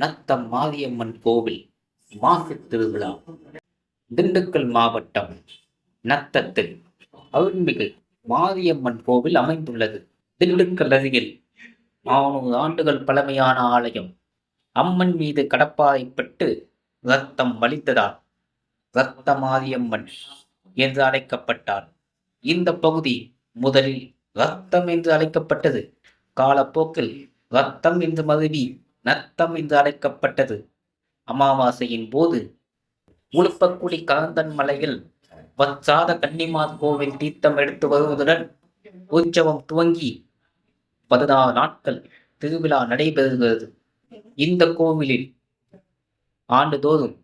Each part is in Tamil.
நத்தம் மாரியம்மன் கோவில் மாசி திருவிழா திண்டுக்கல் மாவட்டம் நத்தத்தில் அருள்மிகு மாரியம்மன் கோவில் அமைந்துள்ளது. திண்டுக்கல் அருகில் நானூறு ஆண்டுகள் பழமையான ஆலயம். அம்மன் மீது கடப்பாறைப்பட்டு ரத்தம் வலித்ததால் ரத்த மாரியம்மன் என்று அழைக்கப்பட்டார். இந்த பகுதி முதலில் ரத்தம் என்று அழைக்கப்பட்டது. காலப்போக்கில் ரத்தம் என்று மருவி நத்தம் என்று அழைக்கப்பட்டது அமாவாசையின் போது உளுப்பக்குடி கலந்தன் மலையில் வச்சாத கன்னிமார் கோவில் தீர்த்தம் எடுத்து வருவதுடன் உற்சவம் துவங்கி பதினாறு நாட்கள் திருவிழா நடைபெறுகிறது. இந்த கோவிலில் ஆண்டுதோறும்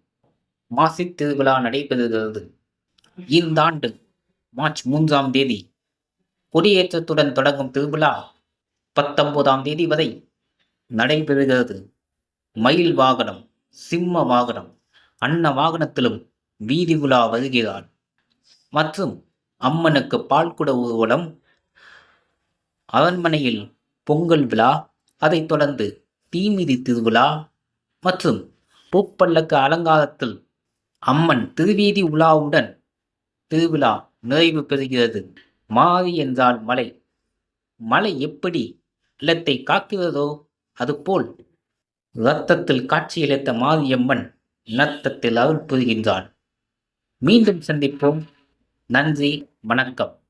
மாசி திருவிழா நடைபெறுகிறது. இந்த ஆண்டு மார்ச் மூன்றாம் தேதி கொடியேற்றத்துடன் தொடங்கும் திருவிழா பத்தொன்பதாம் தேதி வரை நடைபெறுகிறது. மயில் வாகனம் சிம்ம வாகனம் அன்ன வாகனத்திலும் வீதி உலா வருகிறார் மற்றும் அம்மனுக்கு பால்குட ஊர்வலம் அரண்மனையில் பொங்கல் விழா அதைத் தொடர்ந்து தீமிதி திருவிழா மற்றும் பூப்பல்லக்கு அலங்காரத்தில் அம்மன் திருவீதி உலாவுடன் திருவிழா நிறைவு பெறுகிறது. மாறி என்றால் மலை. மலை எப்படி இல்லத்தை காக்கிறதோ அதுபோல் இரத்தத்தில் காட்சியளித்த மாரியம்மன் நத்தத்தில் அருள் புரிகின்றாள் மீண்டும் சந்திப்போம். நன்றி வணக்கம்.